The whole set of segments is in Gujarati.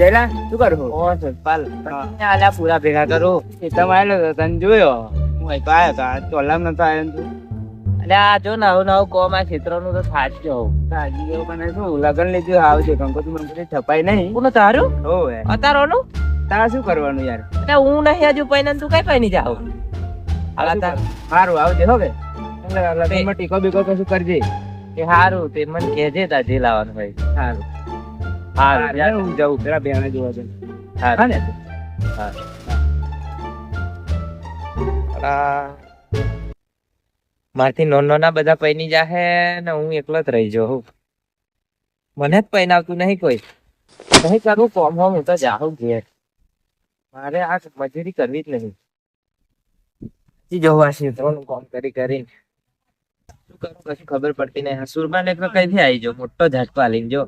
જયલા શું કરું ઓ હા. આલ્યા પૂરા ભેગા કરો? એ તમે આવેલો તને જોયો. હું અહીં તો આવ્યો તો આ ટોલામ નતો આવ્યો તું. એટલે આ જો નવું નવું કોમ આ ક્ષેત્રનું તો હાજી જેવું પણ શું લગન લીધું આવશે કંકોત્રી મંદિર છપાય નહીં. કોનો તારું? હોવે અતારોનું? તારા શું કરવાનું યાર? એટલે હું નહીં હજુ પૈને તું કઈ પૈની જાવ તાર. સારું આવજે હો કે. લગનમાં ટીકો બીકો કશું કરજે. કે સારું તે મને કહેજે તાજે લાવવાનું હોય. સારું હારું હું જાઉં પેલા બેને જોવા છે હા મારથી નો નાના બધા પૈની જાહે ને હું એકલો જ રહી જાઉં. મને જ પૈન આવતું નહીં કોઈ. નહીં કરું કોમ હોમ હું તો જાઉં ઘેર. મારે આ મજૂરી કરવી જ નહીં. હજી જોવા ત્રણ કામ કરી કરીને. શું કરું કશું ખબર પડતી નહીં. એક કઈ કઈથી આવી જો મોટો ઝાટકો હાલીને જો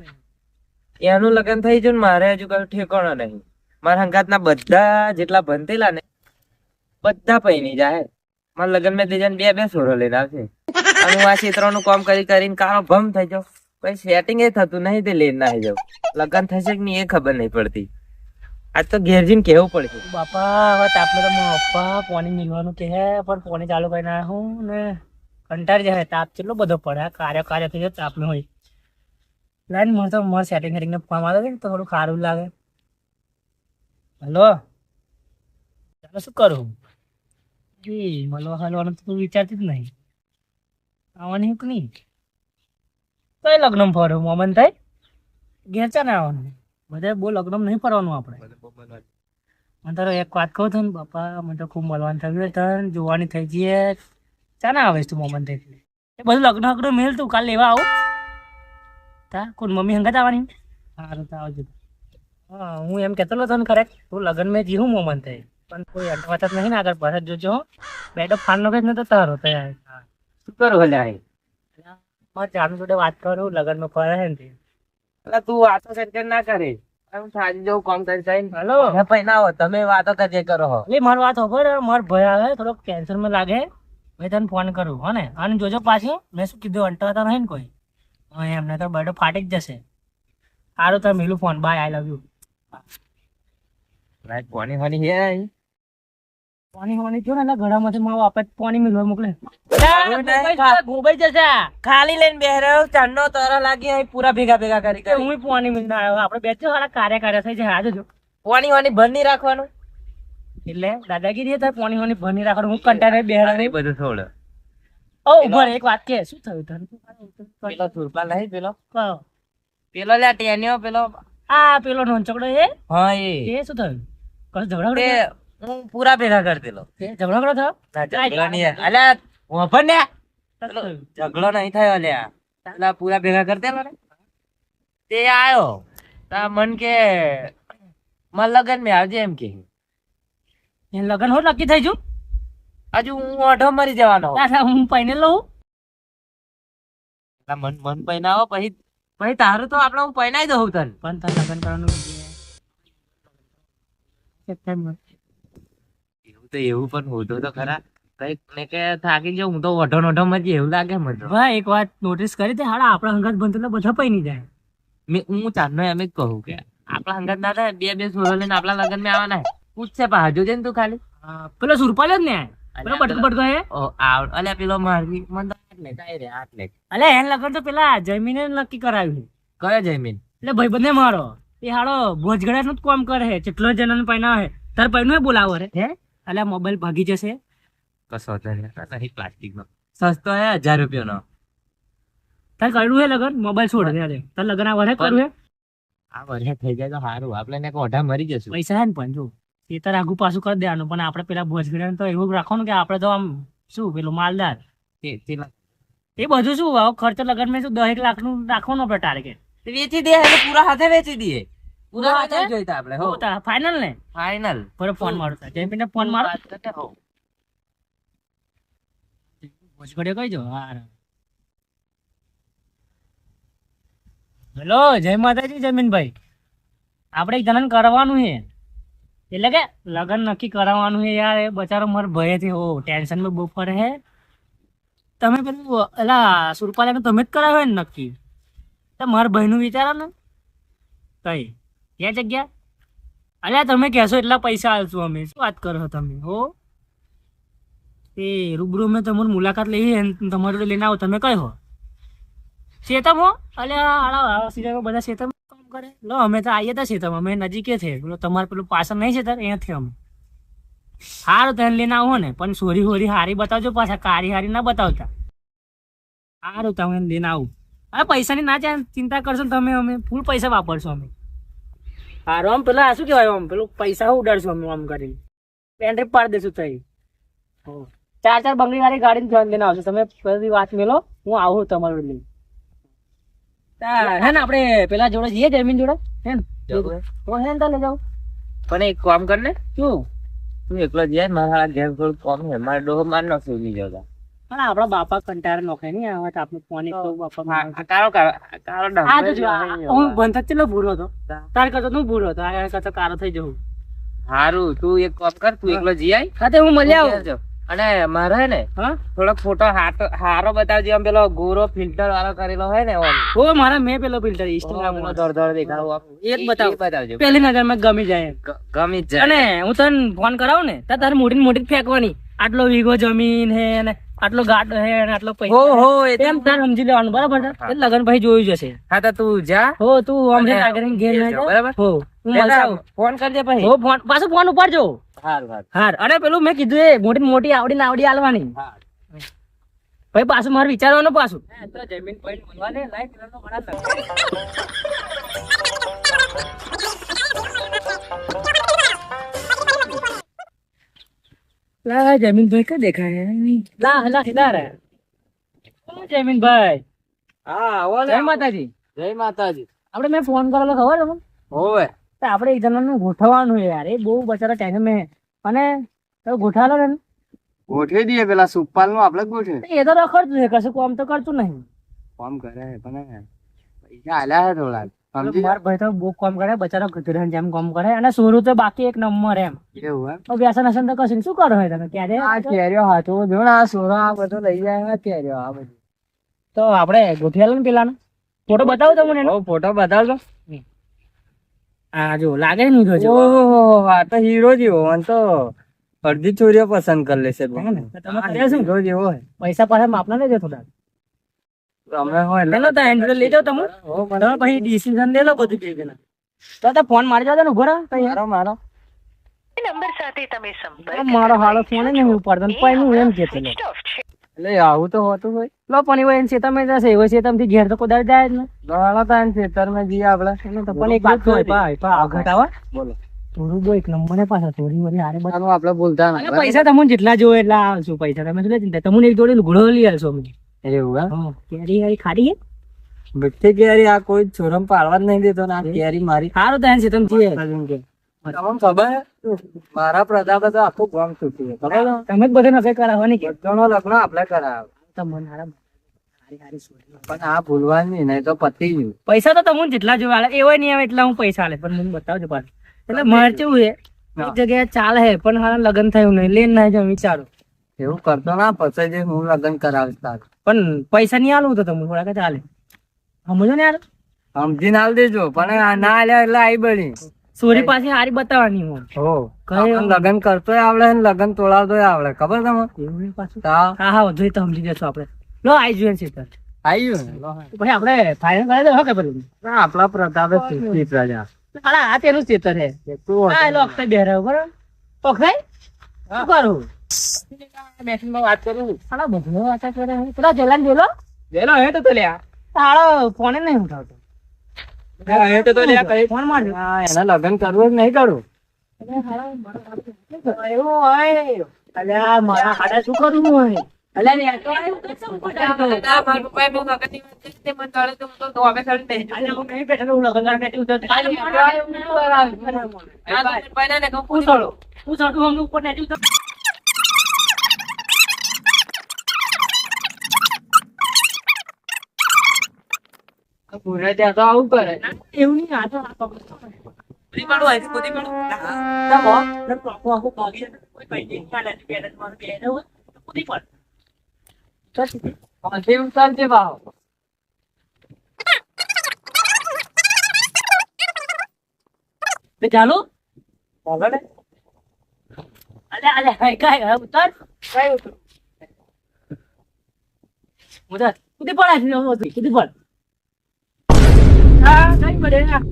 એનું લગ્ન થઈ ગયું મારે હજુ કઈ ઠેકાણો નહીં. મારા હંગાતના બધા જેટલા ભણતેલા ને બધા પૈની જાય. મારા લગ્ન મેં જઈને બે બે સોડો લઈને આવશે. અને હું આ ક્ષેત્રોનું કામ કરી કરીને કાળો ભમ થઈ જાઉં. કઈ સેટિંગ એ થતું નહીં તે લઈને આવી જાઉં. લગ્ન થશે કે નહીં એ ખબર નહીં પડતી. આજ તો ઘેર જઈને કેવું પડશે. બાપા, હવે તાપને તો મારા પપ્પા, પાણી મિલવાનું કહે, પણ પાણી ચાલુ કરીને આવ્યા હું ને. કંટાળી જાય, તાપ કેટલો બધો પડે કાર્ય કાર્ય થઈ જાય તાપનું હોય. લાઈન મને તો મારે સેટિંગ સેટિંગને ફોન આવે તો થોડું સારું લાગે. હલો? ચાલો શું કરું? જી મળવા હાલવાનું તો તું વિચારતી જ નહીં. આવવાની હું કે નહીં? કઈ લગ્ન ફરું? મોમન થાય? ઘેર ચા ને આવવાનું? બધા બહુ લગ્ન નહીં ફરવાનું આપણે. મને તારો એક વાત કહું છું ને બાપા મને તો ખૂબ મળવાનું થયું તને જોવાની થઈ જઈએ ચા ના આવે તું મોમન થઈ એ બધું લગ્ન હગડું મેલ તું કાલે લેવા આવું. તા? કોણ મમ્મી હંગાત આવવાની? સારું તો આવજો. હા હું એમ કહેતો હતો ને ખરેખ તું લગ્ન મેં જીવું મોમન થઈ પણ કોઈ અટવાત જ નહીં ને આગળ પાછળ. જોજો હો. બેટો ફાન નો ને તો તારો તૈયાર. શું કરું હલ્યા મારે ચાનું જોડે વાત કરું લગ્નમાં ફરે છે ને. એટલે તું વાતો કરી ના કરે. હું સાજી જવું કામ કરી જઈને. હલો. મને પૈનાવો તમે વાતો કરજે કરો હો. એટલે મારી વાત ખબર મારો ભય આવે થોડોક ટેન્શનમાં લાગે. મેં તને ફોન કરું હો ને? અને જોજો પાછું. મેં શું કીધું? અંટાતા નહીં ને કોઈ? હા એમને તો બર્થડે ફાટી જ જશે. સારું તમે મિલું phone. Bye I love you right કોની હોની હે? પાણી હોની જો ને એટલે ઘડામાંથી મારો આપે પાણી મિલવા મોકલે. મુંબઈ ગોબાઈ જશે ખાલી લઈને બે રહ્યો ચાંદનો તરા લાગી અહીં પૂરા ભેગા ભેગા કરી કે હું પાણી મિલના આવ્યો. આપણે બે સારા કાર્ય કાર્ય થઈ જાય આજે જો. કોની હોની બંધ નહીં રાખવાનું. એટલે દાદાગીરી થાય પાણી હોની ભર નહીં રાખવાનું. હું કંટાળે બે રહ્યો બધું થોડ. ઓ ઉભર એક વાત કે શું થયું પેલો સુરપાલ નહીં પેલો. કયો? પેલો લ્યા ટેન્યો પેલો આ પેલો નોનચકડો એ હા એ. એ શું થયું? કશું ઝઘડા હું પૂરા ભેગા કરી દેલો ઝઘડો થયો ના ઝઘડો નહીં અલ્યા વાપર ને? ઝઘડો નહીં થયો અલ્યા પેલા પૂરા ભેગા કરી દેલો ને તે આયો. તા મન કે માર લગન મેં આવજે એમ કે. લગન હો નક્કી થઈ જુ હજુ હું ઓઢો મરી જવાનો. હું પૈને લઉં. એટલે મન મન પૈનાવો પછી પછી તારું તો આપણે હું પૈનાઈ દઉં તન. પણ તને લગન કરવાનું એવું તો એવું પણ હોતો તો ખરા. કંઈક ને કે થાકી જાઉં હું તો ઓઢો નોઢો મજી એવું લાગે મને ભાઈ એક વાત નોટિસ કરી તે હાડા આપણા હંગાત એટલે બધા પૈની જાય. મેં હું ચાંદનો એમ જ કહું કે આપણા હંગાત ના થાય બે બે સોરો લઈને આપણા લગનમાં આવવાના. પૂછશે પા ને તું ખાલી? પેલો સુરપાલ જ ને પેલો બટકો બટકો હે ઓ આવ અલ્યા પેલો મારવી મને તો આટલે કાંઈ રે આટલે. અલે એને લગન તો પેલા જમીને નક્કી કરાવ્યું કયો જયમીન એટલે ભાઈ બંને મારો. એ હાડો ભોજગડા નું કામ કરે છે જેટલો જણાને પૈના હે તાર પૈનું બોલાવો રે. હે? અલ્યા મોબાઈલ ભાગી જશે. તો નહીં પ્લાસ્ટિક નો સસ્તો હે હજાર રૂપિયા નો તાર કર્યું હે લગન? મોબાઈલ છોડ અરે તાર લગન આ વરે કરવું હે? આ વર્ષે થઈ જાય તો સારું આપણે કોઢા મરી જશું. પૈસા હે ને પણ જો. એ તારે આગુ પાછું કરી દેવાનું પણ આપણે પેલા ભોજગડા તો એવું રાખવાનું કે આપણે તો આમ શું પેલું માલદાર. એ બધું શું આવો ખર્ચો લગન મેં શું દસ લાખનું રાખવાનું આપણે ટાર્ગેટ વેચી દે એટલે પૂરા હાથે વેચી દઈએ. પૂરા હાથે? જોઈતા આપણે હો. ફાઇનલ ને? ફાઇનલ પર ફોન મારો તાર જયપીને ફોન મારો. ભોજગડે કહી જો હા હેલો જય માતાજી જમીનભાઈ આપણે જનન કરવાનું છે. એટલે કે લગ્ન નક્કી કરાવવાનું છે યાર, એ બચારો મારે ભયથી, હો, ટેન્શનમાં બહુ ફરે હે. તમે પેલું એલા સુરપાલે તમે જ કરાવ્યો ને નક્કી? તો મારા ભાઈનું વિચારો ને. કઈ? ક્યાં જગ્યા? અલ્યા તમે કહેશો એટલા પૈસા આવશું અમે. શું વાત કરો તમે, હો? એ રૂબરૂ મેં તમારી મુલાકાત લઈએ તમારે લઈને આવો. તમે કયો? શેતમ હો? અલ્યા બધા શેતમ કરે? લો, અમે તો આવીએ હતા તમે. અમે નજીકે છે પેલો તમારે પેલું પાછળ નહીં છે અહીંયાથી અમે. સારું તને લઈને આવો ને. પણ સોરી, હોરી, હારી બતાવજો પાછા. કારી, હારી ના બતાવતા. સારું તમે લઈને આવું. અરે પૈસાની ના ચા- ચિંતા કરશો તમે અમે. ફૂલ પૈસા વાપરશો અમે. સારું આમ પેલા શું કહેવાય આમ? પેલું પૈસા ઉડાડશું અમે આમ કરીને. પેન્ટ્રી પાડી દેશું તઈ. ચાર ચાર બંગડી વાળી ગાડી જોઈને લઈને આવશે તમે બધી વાત મેલો. હું આવું તમારું લઈ તા- હે ને આપણે પેલા જોડે જઈએ જમીન જોડે? હે ને? જવું હે? ને તને જાવ પણ એક કામ કર ને. શું? તું એકલો જાય મારા ઘેર થોડું કામ હે મારે ડોહો માર નો સુઈ જતા. પણ આપણા બાપા કંટાળે નોખે નહીં આવે તો આપણે ફોન એક બાપા. કારો કારો આ તો જો, હું બંધ ચેટલો ભૂરો હતો. તાર કરતો તું ભૂરો હતો. આ કરતો કારો થઈ જવું. હારું તું એક કામ કર તું એકલો જઈ આય. હા હું મળી આવું. અને મારે ને થોડોક ફોટો હારો બતાવજે આમ પેલો ગોરો ફિલ્ટર વાળો કરેલો હોય ને ઓમ. ઓ મારા મેં પેલો ફિલ્ટર ઇન્સ્ટાગ્રામ પેલો ધોર ધોર દેખાડો એક બતાવ. બતાવજો. પહેલી નજરમાં ગમી જાય ગમી જાય. અને હું તને ફોન કરાવું ને તાર મોટી ને મોટી ફેંકવાની. આટલો વીઘો જમીન હે ને. આટલો ગાઢ હે અને આટલો હો પૈસા હો. એ તો- એમ તારે સમજી લેવાનું બરાબર છે? એ લગન ભાઈ જોયું જશે હા તો તું જા. હો તું અમને આગળ ઘેર ના જા. બરાબર? હો હું મળતા ફોન કરજે પછી. હો ફોન પાછો ફોન ઉપાડજો. હાર હારું. હાર અરે પેલું મેં કીધું એ મોટી મોટી આવડી ને આવડી આલવાની ભાઈ પાછું મારે વિચારવાનું પાછું. જમીન લા જમીન ભાઈ દેખાય? લા લા લા રે. ઓ જમીન ભાઈ. હા આવો ને જય માતાજી. જય માતાજી. આપણે મેં ફોન કરેલો ખબર તમને? હોવે. તો આપણે એક જણાનું ગોઠવવાનું યાર. એ બહુ બચારા ટેન્શન મેં અને તો ગોઠાલો ને. ગોઠવી દઈએ પેલા સુપાલનું આપડે ગોઠવે એ તો રખડતું છે કશું કામ તો કરતું નહીં. કામ કરે પણ પૈસા આલ્યા છે થોડા મારા ભાઈ તો બહુ કામ કરે બચારો જેમ કામ કરે અને સોરું તો બાકી એક નંબર એમ. એવું એમ? તો વ્યસન વ્યસન તો કશું શું કરો તમે? આ કેરીઓ હાથો જો આ સોરા આ બધું લઈ જાય કેરીઓ આ બધું. તો આપણે ગોઠવેલો ને પેલાનો? ફોટો બતાવો તમને એનો. ફોટો બતાવજો. આ જો લાગે ને હીરો જેવો. ઓહો આ તો હીરો જેવો અને તો અડધી ચોરીઓ પસંદ કરી લેશે તમે શું? જેવો પૈસા પાછા માપના લેજો થોડા ફોન મારી જાવ ઊભો રહો મારો મારો. નંબર સાથે તમે સંપર્ક મારો હાલો ફોન જ નહીં ઉપાડતો ને હું એમ કહેતો લો. સ્વિચ ઓફ છે. એટલે આવું તો હોતું હોય. લો પણ એવો એને શેતામાં જશે એવો શેતામાંથી ઘેર તો કોદાળ જાય જ ને દોડા તા ખેતરમાં જઈએ આપડે તો પણ એક વાત હોય ભાઈ ભાઈ ઘટાવા બોલો. થોડું બહુ એક નંબર ને પાછા થોડી વળી બધા ના પૈસા તમને જેટલા જોવે એટલા આવશું પૈસા તમે શું ચિંતા. તમને એક જોડે ઘોડો લઈ આવશો અમે. એવું હા. કેરી હારી ખાડી હે? મીઠી કેરી આ કોઈ છોરમ પાડવા જ નહીં દેતો ને આ કેરી મારી. સારું તો છે તમે છીએ તમને ખબર મારા પ્રતાપે તો આખું ગામ છૂટી ખબર તમે જ બધે કરાવવાની કે. બધાનો લગ્ન આપણે કરાવે. તમને હારા. પણ આ ભૂલવાની નહીં નહીં તો પતી ગયું. પૈસા તો તમને જેટલા જોવા એવો નહીં આવે એટલા હું પૈસા આલે. પણ મને બતાવજો પાછું. એટલે મારે કેવું છે એક જગ્યાએ ચાલે હે પણ હારા લગ્ન થયું નહીં. લેન ના જમી વિચારો. એવું કરતો ના પછી જે હું લગ્ન કરાવીશ તારું. પણ પૈસા નહીં આલું તો તમે થોડા કે ચાલે સમજો ને યાર? સમજીને આલ દેજો પણ ના આલ્યા એટલે આવી બળી. સોરી પાસે હારી બતાવવાની હું હો લગ્ન આવડે ને લગન તોડાવતો આવડે ખબર તમે એવું પાછું? હા હા વધુ તો સમજી જશું આપણે. લો આવી જોઈએ સીધા. આઈ ગયું પછી આપણે ફાઇનલ કરી દો કે પેલું આપણા પ્રતાપે પ્રજા હાલા આ તેનું ચેતર હે તું હા એલો અક્ષય બેહરાવ બરાબર અક્ષય શું કરું? મેસેજમાં વાત કરું હાલા બધો વાતા કરે હે. પેલા જલાન જોલો વેલો હે તો તો લ્યા. હાલો ફોન નહીં ઉઠાવતો. હા, હે તો તો લ્યા કઈ. ફોન મારજો એના લગ્ન કરવું જ નહીં કરું એવું હોય અલ્યા મારા હાડા શું કરવું હોય ને તો તો હું નહીં બેઠેલો, હું લગન ને ઉપર ઉતરતો. પૂરે ત્યાં તો આવું કરે એવું નહીં, આ તો આ પકડો. ચલો, ને ટોકો આખો ભાગી. કોઈ નહીં, કાલે જ બેઠા મારું બેઠા હોય, પડ. હજી ઉતારજે ભાવ ચાલો ચાલો ને અલે અલે કાય હવે ઉતર કાય ઉતર ઉતર કુદી પડ હવે ઉતર કુદી પડ હા, કઈ પડે ના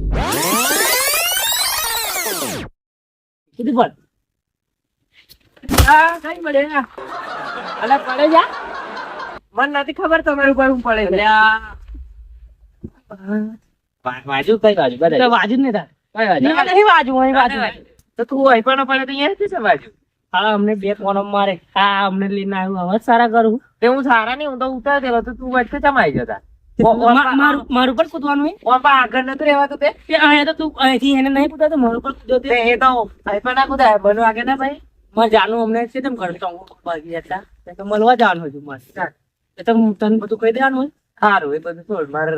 કુદી પડ હા કઈ પડે ના? અલે, પડે જા. મને નથી ખબર તમારું ઉપર હું પડે વાજુ કઈ વાજુ તો બધા વાજુ જ નહીં તાર. કઈ વાજુ? ના, નહીં વાજુ અહીં વાજુ. તો તું અહીં પણ પડે તો અહીંયા નથી વાજુ. હા અમને બે કોણમ મારે. હા અમને લઈને આવ્યું. હવે સારા કરું. તે હું સારા નહીં હું તો ઉતાર દેલો. તો તું વચ્ચે ચમાઈ જતા? મારું મારું પણ કૂદવાનું ઓમ પણ આગળ નતું રહેવાતું તે તે? અહીંયા તો તું અહીંથી એને નહીં તો મારું પર કૂદ્યો તે તે. એ તો અહીં પણ ના કુદાય બનવા આગળ ના ભાઈ? મારે જાનું અમને છે તેમ કરતો હું તો મળવા જવાનું હતું મારે. એ તો તને બધું કહી દેવાનું સારું એ બધું છોડ મારે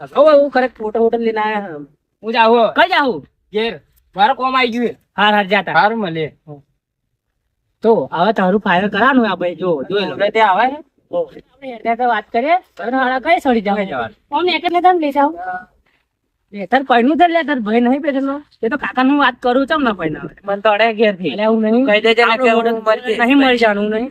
હવે હું ખરેખ ફોટો ફોટો લઈને આવ્યા હું. જાઉં કઈ જાઉં? ઘેર. મારો કોમ આવી ગયું હાર હાર જાતા. સારું મળે તો હવે તારું ફાયર કરવાનું હોય આપણે જો જો લો તે ત્યાં આવે છે. આપણે એટલે તો વાત કરીએ. હવે કઈ સડી જાવ જવાનું? એક એટલે તને લઈ જાવ તાર પૈણું છે લે તાર ભાઈ નહીં પેલો એ તો કાકા નું વાત કરું ચમ ના પૈણા મને તો અડે ઘેરથી એટલે હું નહીં. કહી દેજે કે નહીં મરી જવાનું નહીં.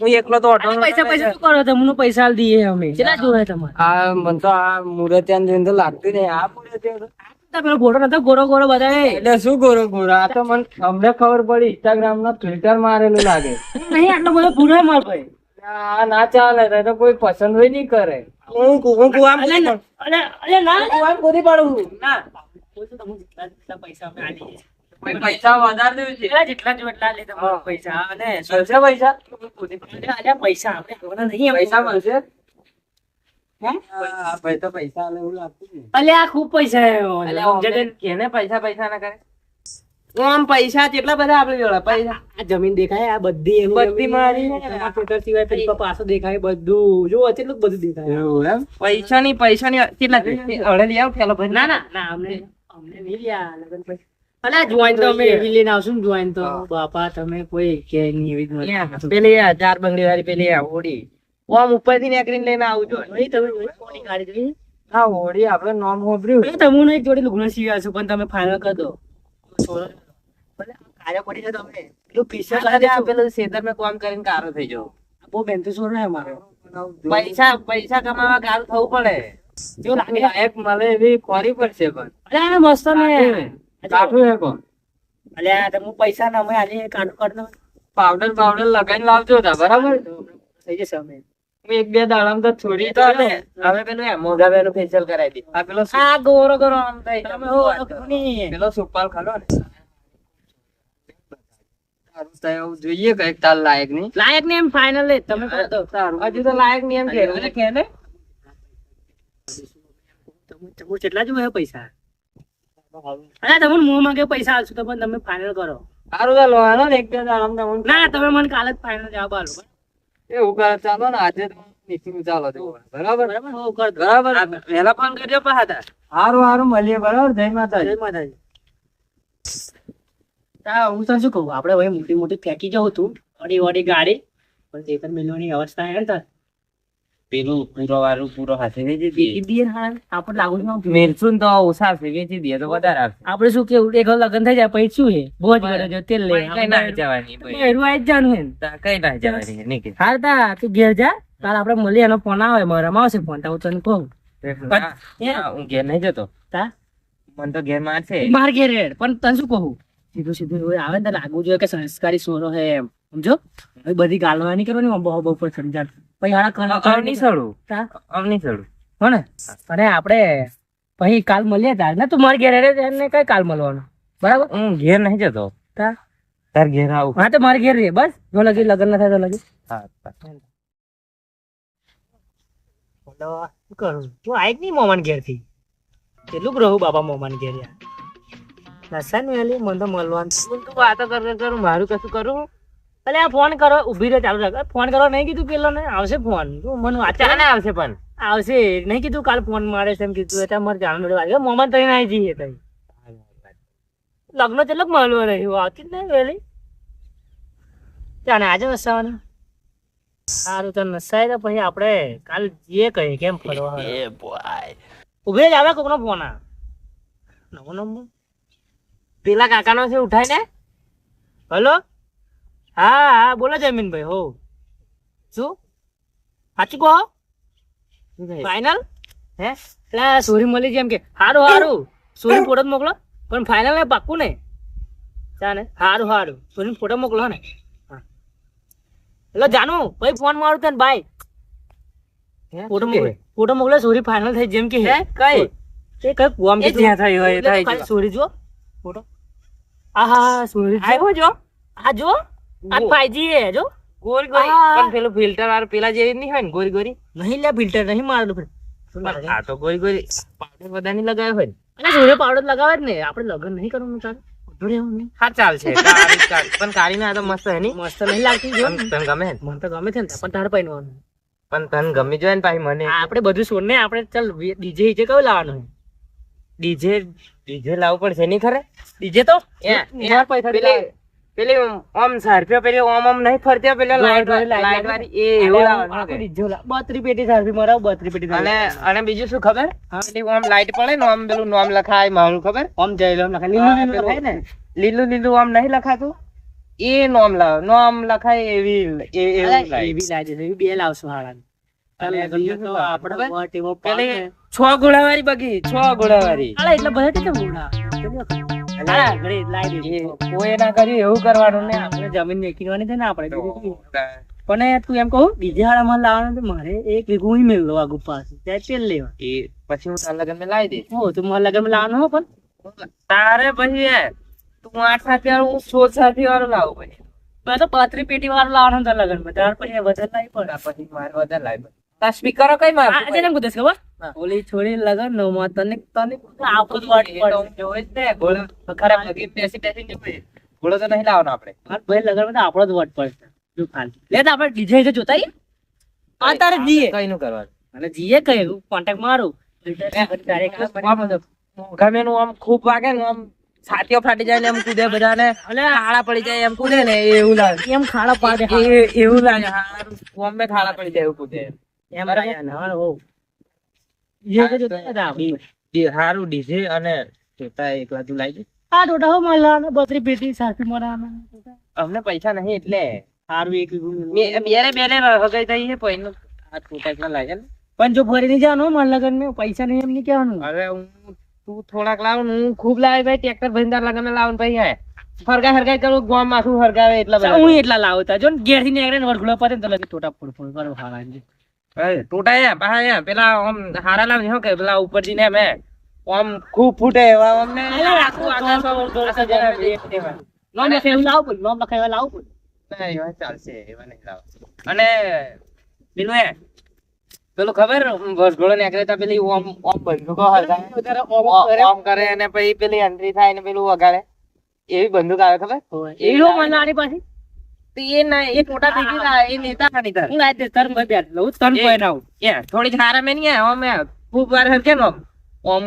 હું એકલો તો ઓટો પૈસા પૈસા શું કરો તમને પૈસા આલ દઈએ અમે. કેટલા જોવે તમારે? આ મને તો આ મુરતિયાન જોઈને તો લાગતું નહીં. આ મુરતિયાન પેલો ગોરો નતો ગોરો ગોરો બધા એટલે શું ગોરો ગોરો? આ તો મને અમને ખબર પડી ઇન્સ્ટાગ્રામ ના ફિલ્ટર મારેલું લાગે. નહીં આટલો બધો પૂરો હે ભાઈ. આ ના ચાલે તો તો કોઈ પસંદ હોય નહીં કરે. હું હું કુવામાં અલે ના- અલે ના કુવામાં કૂદી પડું? ના પૈસા અમે આલીએ. કોઈ પૈસા વધારે દેવું છે? જેટલા જેટલા જો એટલા લે તમારા પૈસા અને મળશે પૈસા? અલે અલે પૈસા આપણે આપવાના નહીં. પૈસા મળશે? પૈસા આ ભાઈ તો પૈસા આલે એવું લાગતું અલ્યા ખૂબ પૈસા કેને પૈસા પૈસા ના કરે? આમ પૈસા કેટલા બધા આપણે જોડા પૈસા. આ જમીન દેખાય આ બધી એની બધી મારી. ખેતર સિવાય પછી પાછો દેખાય બધું. જો કેટલું બધું દેખાય. એવું એમ? પૈસા ની પૈસા ની કેટલા અડે લઈ આવ પેલો ભાઈ. ના ના ના અમને અમને નહીં લ્યા લગન પછી અલા જોઈન તો અમે એવી લઈને આવશું જોઈન તો. બાપા તમે કોઈ કે નહીં એવી જ પેલી આ ચાર બંગડી વાળી પેલી આ હોડી. ઓમ ઉપરથી નીકળીને લઈને આવજો જોઈએ તમે કોની ગાડી જોઈ હા હોડી આપણે નોમ હોભર્યું. એ તમને એક જોડે લુગ્ન સીવ્યા છું પણ તમે ફાઇનલ કરી દો. છોડો. ભલે કાર્ય પડી જાય તમે પેલું પીસર કરી પેલું સેતર મેં કામ કરીને કારો થઈ જાવ બહુ મહેનતી છોડ હે મારો પૈસા પૈસા કમાવા થવું પડે. જો લાગે લાયક મળે એવી ખોરી પડશે પણ. અરે મસ્ત ને. કાઠું હે કોણ? અલે તમે પૈસા ના અમે આલી કાઢ કાઢ પાવડર પાવડર લગાઈને લાવજો તા બરાબર? થઈ જશે અમે. એક બે દાડામાં તો છોડી તો ને હવે પેલું એમ મોઢા બેનું ફેશિયલ કરાવી દી આ પેલો આ ગોરો ગોરો આમ થઈ તમે હો પેલો સુપાલ ખાલો ને? જોઈએ કંઈક તાર લાયકની લાયક ને એમ ફાઇનલ તમે સારું. હજુ તો લાયક નિયમ છે. એટલે કે ને? કેટલા પૈસા? અરે તમને મોં માંગે પૈસા આપશું તો પણ તમે ફાઇનલ કરો. સારું તો લોહાનો ને એક બે દાડામાં ના તમે મને કાલે જ ફાઇનલ જવાબ આલો એવું કરે ચાલો ને આજે ચાલો બરાબર? બરાબર. વહેલા ફોન કરજો પાછા. સારું સારું મળીએ બરાબર? જય માતા જય માતાજી. તા હું તને શું કહું? આપણે હવે મોટી મોટી ફેંકી જવું તું. અડી વડી ગાડી. પણ તે પણ મિલવાની અવસ્થા હે ને તાર. પેલું પૂરો વાળું પૂરો હાથે વેચી વેચી દઈએ. દઈએ ને આપણે લાગુ છે ને. તો ઓછા આવશે વેચી દઈએ તો વધારે આવશે. આપણે શું કેવું એક લગ્ન થઈ જાય પછી શું હે જ કરે જો તેલ લે કઈ ના જવાની. એરું આઈ જ હે કઈ ના જવાની નીકળી હાલ તા તું ઘેર જા. કાલ આપણે મળીએ એનો ફોન આવે મારામાં આવશે ફોન તા હું તને કહું હું ઘેર નહીં જતો. તા? મને તો ઘેર મારશે માર ઘેર પણ તને શું કહું? સીધું સીધું આવે ને તો લાગવું જોઈએ કે સંસ્કારી સોરો હે એમ. સમજો? બધી ગાલવા નહીં કરવાની બહુ બહુ પર ચડી અને આપણે પછી કાલ મળીએ તાર. ને તું મારી ઘેર ને કઈ કાલ મળવાનું? બરાબર? હું ઘેર નહીં જતો. તાર ઘેર આવું. હા તો મારે ઘેર રે બસ. જો લગી લગ્ન ના થાય તો લગી. હા, હા. બોલો શું કરું? તું આઈ જ નહીં મોમાન ઘેરથી કેટલું રહું બાપા મોમાન ઘેર યાર. નસા ને મને તો મળવાનું તું વાતો કર મારું કશું કરું? અલે આ ફોન કરો ઊભી રહે ચાલુ રાખ. ફોન કરો નહીં કીધું પેલો ને? આવશે ફોન મને વાંચા કરે આવશે પણ. આવશે. નહીં કીધું કાલ ફોન મારે છે એમ કીધું. એટલે મારે જાણ વાગે મોમાન તઈને આવી જઈએ તઈ. લગ્ન ચલક મળવા રહ્યું? આવતી જ નહીં વહેલી. ચાને આજે નસાવાની સારું તો નસાય તો પછી આપણે કાલ જે કહીએ કેમ ફરવા એ બોય ઉભે જ આવે કોકનો ફોન આ. નવો નંબર? પેલા કાકાનો છે ઉઠાય ને? હલો? હા હા બોલો જમીનભાઈ હો. શું? સાચું કહો. ફાઈનલ હે? એટલે સોરી મળી જેમ કે હારું હારું. સોરી ફોટો મોકલો. પણ ફાઈનલ ને પાક્કું ને ચાને હારું હારું. સોરી ફોટો મોકલો ને. એટલે જાનુ ભાઈ ફોન મારું તને બાય ફોટો મોકલે. ફોટો મોકલે સોરી ફાઇનલ થઈ જેમ કે હે? કઈ? એ કઈ ગોમ કે જ્યાં થયું હોય થઈ ખાલી ગયું. સોરી જો ફોટો. આ હા હા સોરી આવ્યો જો. આ જો આ ફાઈજી હે જો. ગોરી ગોરી. પણ પેલું ફિલ્ટર વાળું પેલા જેવી નહીં હોય ને ગોરી ગોરી? નહીં લે ફિલ્ટર નહીં મારેલું. આ તો ગોરી ગોરી. પાવડર બધા નહીં લગાવ્યો હોય અને સોરી પાવડર લગાવે જ ને આપણે લગન નહીં કરવાનું ચાલે. હા. ચાલશે કાળી કાળી પણ કાળી ના તો મસ્ત હે નહીં. મસ્ત નહીં લાગતી જો. તને ગમે મને તો ગમે છે ને. પણ તારે પહેરવાનું પણ તને ગમી જોઈએ ને ભાઈ મને. આપણે બધું સોન ને આપણે ચાલ ડીજે ડીજે કયું લાવવાનું ડીજે ડીજે લાવવું પડશે નહીં ખરે? ડીજે તો? એ, પેલી ઓમ સારફ્યો પેલી ઓમ ઓમ નહીં ફરતી પેલી લાઈટ લાઈટ વાળી એ એવું લાવવાનું બત્રી પેટી સારફી મરાવ બત્રી પેટી અને અને બીજું શું ખબર? પેલી ઓમ લાઈટ પડે ને ઓમ પેલું નામ લખાય મારું ખબર? ઓમ જઈ ઓમ લખાય. લીલું લીલું લખાય ને? લીલું લીલું ઓમ નહીં લખાતું? એ નોમ લાવ નોમ લખાય એવી એ- એવું લાઈટ. એવી લાઈ દેશે બે લાવશું હાડા પાકે. છ. ગોળાવાળી બગી છ ગોળાવાળી. એટલે એટલા બધા કેટલા મોટા કોઈ ના કર્યું એવું કરવાનું ને આપણે જમીન વેચીવાની છે ને આપણે બીજું પણ તું એમ કહું બીજે હાડામાં લાવવાનું તો મારે એક વીઘું ઈ મેળ લો આગુ પાસે ત્યાં તેલ લેવા. એ પછી હું તારા લગન લાવી દઈશ. હો તું મારા લગનમાં લાવવાનું હો પણ. તારે પછી તું આઠ સાથી વાળું હું સોળ સાથી વાળું લાવું પછી. મેં તો પાતરી પેટી વાળું લાવવાનું તારા લગનમાં. ત્યાર પછી વધારે લાવી પડે. પછી મારે વધારે લાવી તાર સ્પીકરો કઈ માર આ છે ને કુદેશ ખબર. ઓલી છોડી લગન નો માં તને તને આપણું જ વાટ પડે. જોવે જ ને ગોળો ખરાબ લગી પેસી પેસી જોવે. ગોળો તો નહીં લાવવાનો આપણે. મારા ભાઈ લગનમાં તો આપણો જ વટ પડશે. જો ખાલી. લે તો આપણે ડીજે હીજે જોતા આવીએ? આ તારે જીએ. કઈ નું કરવાનું અને જીએ કઈ? કોન્ટેક્ટ મારું. ગમે નું આમ ખૂબ વાગે ને આમ છાતીઓ ફાટી જાય ને એમ કૂદે બધાને. અને ખાડા પડી જાય એમ કૂદે ને એવું લાગે. એમ ખાડા પાડે. એવું લાગે. બોમ્બે ખાડા પડી જાય એવું કૂદે. હારું ડીજે અને જોતા એકલા તું લાવી આ ટોટા હો મળવાના બત્રી પેટી સારથી મરાના અમને પૈસા નહીં એટલે સારું એક વીઘું મેળવું. બે- બેરે બેરે હગાઈ થઈ છે પછી આ છોટા એકલા લાગે ને. પણ જો ફરી નહીં જવાનું મારા લગન ને પૈસા નહીં એમ નહીં કહેવાનું. હવે હું તું થોડાક લાવ હું ખૂબ લાવે ભાઈ ટ્રેક્ટર ભરીને તાર લગન લાવ ભાઈ હે ફરગાય હરગાઈ કરું ગોમ માથું હરગાવે એટલા બધા. હું એટલા લાવતા જો ને ઘેરથી નીકળે ને વરઘોડો પતે તો લગી ટોટા ફોડ ફોડ કરો હારા ને. હવે ટોટા પાછા હે પેલા આમ હારા લાવ શું કે પેલા ઉપરથી ને મેં આમ ખૂબ ફૂટે એવા અમને. ના, એવા ચાલશે એવા નહીં લાવ અને પેલું એ પેલું ખબર? વસઘોડો નીકળે તો પેલી ઓમ ઓમ બંદૂકો હરગાવે ઓમ ઓમ કરે અને પછી પેલી એન્ટ્રી થાય ને પેલું વગાડે. એવી બંદૂક આવે ખબર? એવી મને આની પાછી એ ના એ ટોટા થઈ ગયેલા એ નેતા ખાની તાર હું. લાવી દઈશ, બેઠ લઉં, તને કોઈ ના એ થોડી હારા મેં નહીં આમ હે ખૂબ વાર હરકે નો ઓમ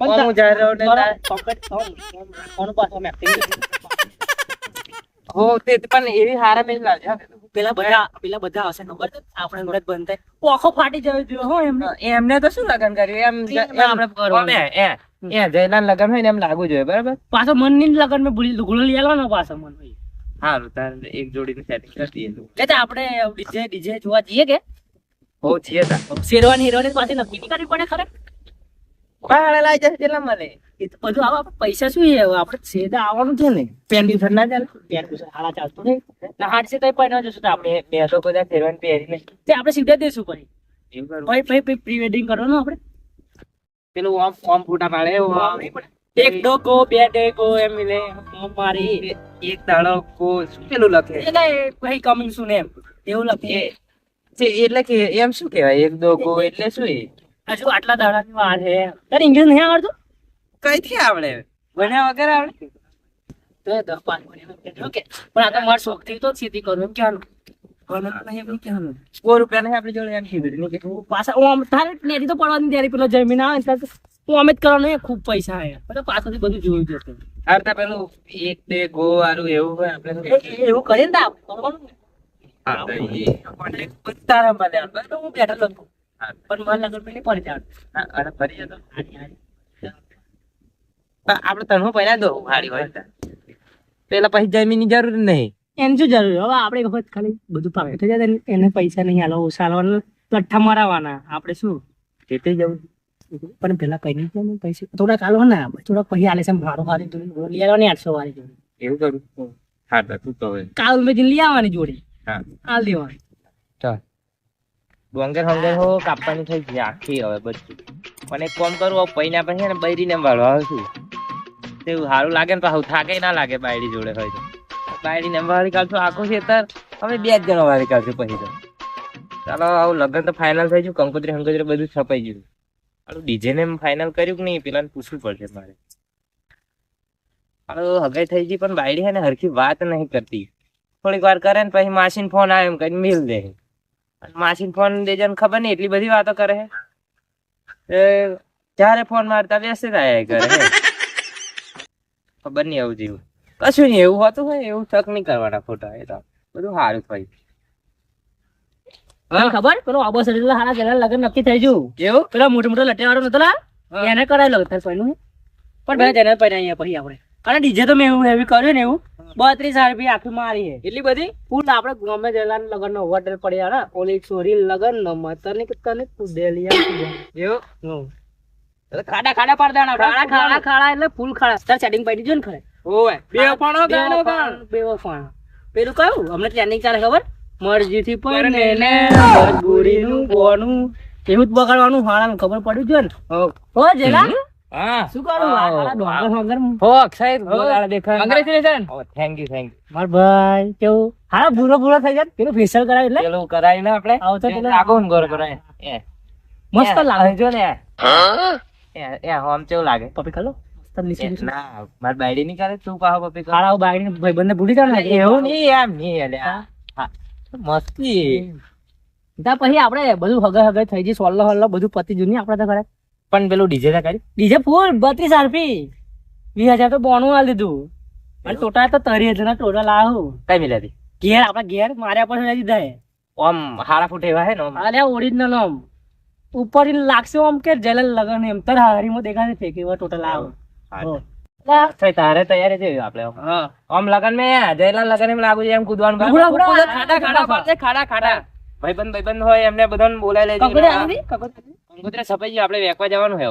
ઓમ તા- ને બરાબર, તાર- pocket આમ, આમ, આનું પાછું આમ acting હો તે પણ એવી હારા મેં લાવજે પેલા બધા પેલા બધા હશે ખબર આપણે બંધ થાય. ઓખો ફાટી જવી જોઈએ હો એમને. એમને તો શું લગન કર્યું? એમ આપણે કરવાનું. એ એ જયલાલ લગન હોય ને એમ લાગવું જોઈએ બરાબર? પાછો મનની લગન મેં ભૂલી લુગડો લઈ આવવાનો પાછો મન ભાઈ સારું તાર એક જોડીનું સેટિંગ કરી દઈએ એટલે તો આપણે ડીજે ડીજે જોવા જઈએ કે? હો છીએ તા. શેરવાની હેરવાની પાસે નક્કી નહીં કરવી પડે ખરે? ભાડે લાઈ જશે કેટલા મળે એ તો બધું આવા પૈસા શું છે? આપણે છેદા આવવાનું છે ને. પેન ટી ના ચાલે. પેન પૂછે હાડા ચાલતું નહીં. ના હાડશે છે પણ પહેરવા જશું તો આપણે બે તો બધા ફેરવાની પહેરીને તે આપણે સીધા દેશું પછી એવું કરું. પછી પ્રી વેડિંગ કરવાનું આપણે. પેલું ઓમ ઓમ ફોટા પાડે આમ. નહીં પડે. એક ડોકો બે ડેકો એમ લે મારી એક દાડો કો શું પેલું લખે? એટલે ભાઈ કમિંગ શું એમ? એવું લખીએ એ એટલે કે એમ શું કહેવાય? એક ડોકો એટલે શું એ? હજુ આટલા દાડાની વાત છે. તારે ઇંગ્લિશ નહીં આવડતું? કઈથી આવડે? ભણ્યા વગર આવડે? તો એ દસ પાંચ મિનિટ ઓકે. પણ આ તો મારા શોખથી તો ખેતી કરું. એમ કહેવાનું? સો રૂપિયા નહીં આપણી જોડે એમ કીધું. પાછા તારે નેરી તો પડવાની ત્યારે પેલો જમીન આવે હું અમે જ કરવાનું ખૂબ પૈસા આવ્યા એટલે પાછળથી બધું જોયું જતું આવતા પેલું એક બે ગો વાળું એવું હોય આપણે એવું કરીએ ને તો આપણે કરવાનું ને. હા, તો એ contact બધા રમવા દેવાનું. બરાબર? તો હું બેઠો લખું પણ મારા લગન પેલી પડી જાય હા, ફરી જતો આની- આની. પણ આપણે તનહો પહેલા દો હોય પેલા પછી જમીનની જરૂર નહીં. એમ શું જરૂર? હવે આપણે વખત ખાલી બધું પાકું થઈ જાય એને પૈસા નહીં હાલો ઓછા હાલવાના લઠ્ઠા મરાવાના. આપણે શું? જવું. પણ પેલા કઈ નહીં જાય ને પૈસા. થોડા કાલો ને થોડા પછી હાલે છે મારો હારી જોડી. લઈ આવવાની આઠસો વાળી જોડી. એવું કરું? હા તો તું તો કાલ મેં લઈ આવવાની જોડી. હા. આલ દેવાની. ચાલ. ડોંગર હંગર હો કાપવાની થઈ ગઈ આખી હવે બધું. પણ એક કોમ કરું હવે પૈના પછી ને બૈરીને વાળવા આવશું તેવું સારું લાગે ને પાછું થાકે ના લાગે બાયડી જોડે હોય તો. બાયડીને વાળી કાઢશું આખું ખેતર. અમે બે જ જણા વાળી કાઢશું પછી તો. ચાલો આવું લગ્ન તો ફાઇનલ થઈ ગયું કંકોત્રી હંકોત્રી બધું છપાઈ ગયું. હાલું ડીજે ને ફાઇનલ કર્યું કે નહીં? પેલાને પૂછવું પડશે મારે. હાલો, હગાઈ થઈ ગઈ પણ બાયડી હે ને હરખી વાત નહીં કરતી. થોડીક વાર કરે ને પછી માસીન ફોન આવે એમ કરીને મિલ દે. માસીન ફોન દેજે ને ખબર નહીં એટલી બધી વાતો કરે હે? જ્યારે ફોન મારતા વ્યસ્ત થાય કરે ખબર નહીં આવું જેવું. કશું નહીં, એવું હોતું હોય એવું તક નહીં કરવાના ખોટા, એ તો બધું સારું થાય. ખબર? પેલો આબો સડી હારા પેલા લગન નક્કી થઈ ગયું. કેવું પેલા મોટો મોટો લટે વાળો નતો લા. એને કરાયેલો તાર પૈનું પણ પેલા જેને પહેલા અહીંયા પછી આપણે. અને ડીજે તો મેં એવું હેવી કર્યું ને એવું. બત્રીસ હજાર રૂપિયા આખી મારી હે એટલી બધી? ફૂલ આપણે ગમે તેલા લગન નો હોટેલ પડ્યા ને. ઓલી છોરી લગન નો મતરની તને કુદેલિયા એવું. ખાડા ખાડા પાડ દેવાના ખાડા ખાડા ખાડા એટલે ફૂલ ખાડા. તાર સેટિંગ પાડી જો ને ખરે? ઓય બે પાણો બેવો ફાણ, બેવો પાણો પેલું કયું? અમને ટ્રેનિંગ ચાલે ખબર? મરજી થી પણ ને મજબૂરીનું બોનું એવું જ બગાડવાનું હાળાનું ખબર પડ્યું છે ને? હો. જેલા હા. શું કરું? આ હાળા ડોંગર હો અક્ષય બોલાડે દેખાય. Congratulations. ઓ થેન્ક યુ થેન્ક માર ભાઈ કેવું? હારા ભૂરો ભૂરો થઈ જાય પેલું ફેશિયલ કરાય એટલે? પેલું કરાવી ને આપણે? આવો તો પેલો- આગો ગોર કરાય. મસ્ત લાગે જો ને. એ એ હોમ કેવું લાગે? પપી ખાલો. ના માર બાયડી ની કરે? તું પાહો પપી કર બાયડી ભાઈ બંને ભૂલી જાવ ને. એવું નહીં એમ નહીં અલ્યા હા. મસ્તી. તા પછી આપણે બધું હગાઈ હગાઈ થઈ ગઈ સોલ્લો હલ્લો બધું પતી જૂની આપણે તો ખરે પણ પેલું ડીજે ના કરી? ડીજે ફૂલ બત્રીસ આરપી. વીસ હજાર તો બોનું આલી દીધું. અને ટોટા તો તરી હજાર ને ટોટલ આવું કઈ મિલાતી ઘેર આપડા ઘેર માર્યા પણ દીધા હે ઓમ હારા ફૂટ એવા હે ને. અરે ઓરિજિનલ ઓમ. ઉપર લાગશે ઓમ કે જેલલ લગન એમ. તર હારીમાં દેખાશે ફેંકી ટોટલ આવું તારે તૈયારી છે આપણે આમ. લગન મેં લગન એમ લાગુ છે એમ કૂદવાનું ઉભરા, ઉભરા, કૂદો, આ, ખાડા ખાડા ખાડા ખાડા. ભાઈબંધ ભાઈબંધ હોય એમને બધાને બોલાવી લેજો. કકડે આવી કકડે કંકોત્રી છપાઈ ગઈ, આપણે વેકવા જવાનું છે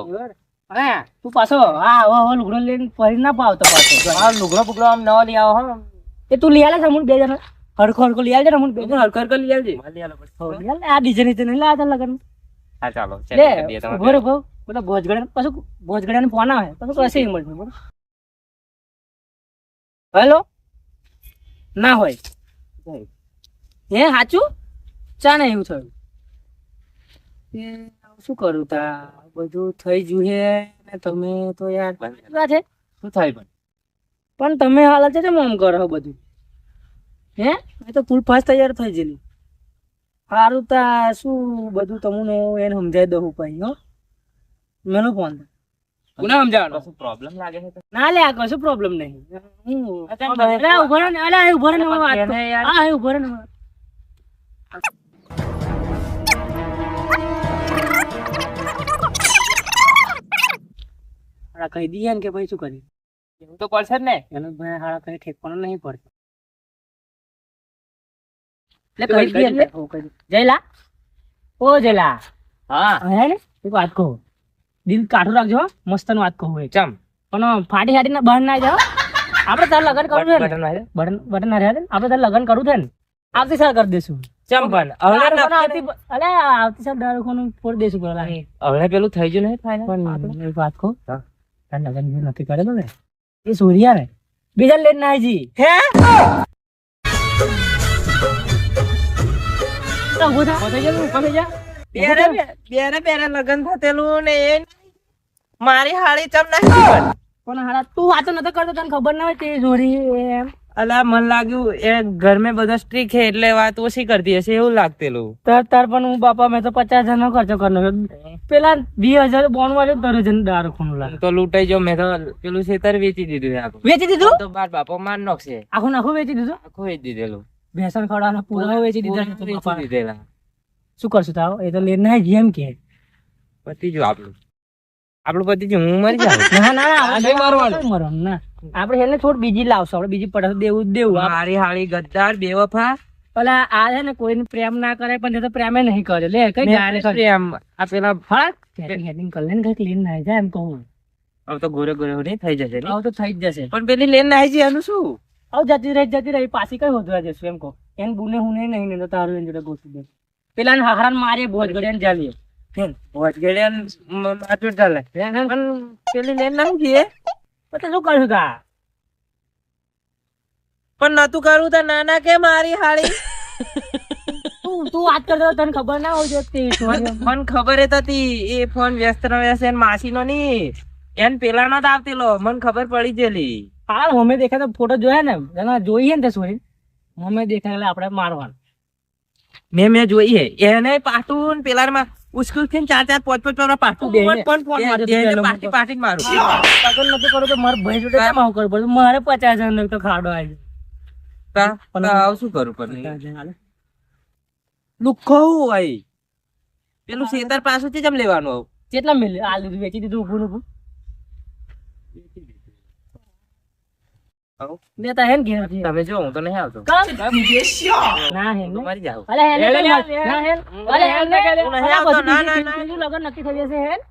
હા તું પાછો હા હવે હવે લુગડો લઈને ફરી ના પાવતો પાછો. હા લુગડો બુગડો આમ નો લઈ આવો હા. એ તું લઈ આલે છે બે જણા. હરખો હરખો લઈ આવજે ને અમુક બે જણા. હરકર કરી લઈ આવજે. લઈ આલો પછી. હો, લઈ આલે. આ ડીજે નીચે નહીં લાવતા લગન હા ચાલો લે. ઊભો ઊભો. ભોજગડા પાછું ભોજગડા ફોન આવે. પાછું કશે મળશે બોલો હેલો? ના હોય. હે સાચું ચા ને એવું થયું. એ શું કરું તા? બધું થઈ ગયું હે ને તમે તો યાર છે. શું થાય પણ? પણ તમે હાલ છે ને આમ કરો બધું? હે? મેં તો ફૂલ ફાસ્ટ તૈયાર થઈ ગયેલી. સારું તા શું બધું તમને એને સમજાવી દઉં પછી હો. મેનો ફોન કોને સમજાવવાનો. શું પ્રોબ્લેમ લાગે છે ના લે આ કશું પ્રોબ્લેમ નહીં. હું અરે ઊભો રહો ને અરે આ ઊભો રહો ને વાત આ ઊભો રહો ને હું- કહી દઈએ ને કે ભાઈ શું કરી એવું તો પડશે જ ને. એનો ભાઈ હાડા કઈ ઠેકવાનો નહીં પડતો એટલે કહી દઈએ. જયલા? ઓ જયલા. હા. હે ને એક વાત કહું. દિલ કાઢું રાખજો. મસ્ત વાત કહું ચમ. પણ ફાટી ફાટી ના બહાર ના જાઓ. આપણે તાર લગન કરવું છે ને. બટન ના રહ્યા આપણે તાર લગન કરવું છે ને. આવતી સાલ કરી દેશું. ચમ પણ અલે આવતી સાલ દારૂખાનું ફોડ દેશું પેલા. હવે પેલું થઈ ગયું ને? પણ વાત કહું. તાર લગન નક્કી કરેલું ને એ સૂર્યા ને બીજા લેટ ના જી હે? તો ઊભો થા. જા તું, જા. બેરે બેરે બેરે લગન થતેલું ને એ મારી હાળી ચમ પણ તું વાતો નતો કરતો તને ખબર ના હોય તે જોરી એમ. અલા મન લાગ્યું એ ઘર મેં બધા સ્ટ્રીક છે એટલે વાત ઓછી કરતી હશે એવું લાગતેલું. તાર તાર પણ હું બાપા મેં તો પચાસ હજાર નો ખર્ચો કરનો પેલા વીસ હજાર બોન વાળો જઈને દારૂખાનું લાગે. તો લૂંટાઈ જો મેં તો પેલું ખેતર વેચી દીધું આખું. વેચી દીધું? તો બાર બાપો માર નોખશે. આખું નાખું વેચી દીધું? આખું વેચી દીધેલું. ભેસણ ખવડાવવાના પૂરા વેચી દીધા વેચી દીધેલા. શું કરશું તાવ? એ તો લેટ ના એમ કે. પતી જો આપણું. આપણું પતિ હું મરી જાઉં? ના ના ના આ નહીં મારવાનું. મરવાનું ના. આપણે એને છોડ બીજી લાવશું આપણે બીજી પડાવ દેવું જ દેવું. મારી હાળી ગદ્દાર બેવફા પેલા આ છે ને કોઈને પ્રેમ ના કરે પણ તે તો પ્રેમે નહીં કરે. લે કઈ ગાને પ્રેમ આ પેલા ફળક હેડિંગ હેડિંગ કર. લે ને લેન નાઈ જાય એમ કહું હવે તો ગોરે ગોરે નહીં થઈ જશે નહીં? આવું તો થઈ જ જશે. પણ પેલી લેન નાઈ જાય એનું શું? આવું જતી રહી જતી રહી પાછી કઈ હોદવા જશું એમ કહો. એને બુને હું નહીં નહીં તો તારું એની જોડે ગોતી દે. પેલા ને હાખરાને મારે ભોજ ગળે જાલીએ વચગડે માથું ચાલે. પણ પેલી લેન નામ છે પછી શું કરું તા? પણ નતું કરવું તા નાના કે મારી હાળી? તું તું વાત કરતો તને ખબર ના હોય મને ખબર જ હતી એ ફોન વ્યસ્ત નો વ્યસ્ત એન માસી નો. ની એન પેલા નો આવતેલો મને ખબર પડી ગયેલી. હા હમે દેખાય તો ફોટો જોયા ને એના જોઈએ ને તે સોરી દેખાય એટલે આપણે મારવાનું. મેં મેં જોઈ હે. એને પાટું પેલામાં ઉસ્કુલ થઈને ચાર ચાર પાંચ પાંચ પેલા પાટું બે. પણ ફોન પાટી જ મારું. લગન નતું કરો તો મારે ભાઈ જોડે કેમ આવું કરવું મારે પચાસ હજાર તો ખાડો આવી પણ- આવું શું કરું પણ જાય લુખો હોય પેલું શેતર પાછું છે જમ લેવાનું આવું? કેટલા મિલે? આ લીધું વેચી દીધું ઉભું ને ઊભું આવું? હેન ઘેરથી. તમે જો હું તો નહીં આવતો? ના હે ને મરી જાવ અલે હે ને લે, કઈ લે, ના હે ને? હું અલે હે ને. લગન નક્કી થઈ જશે હે ને?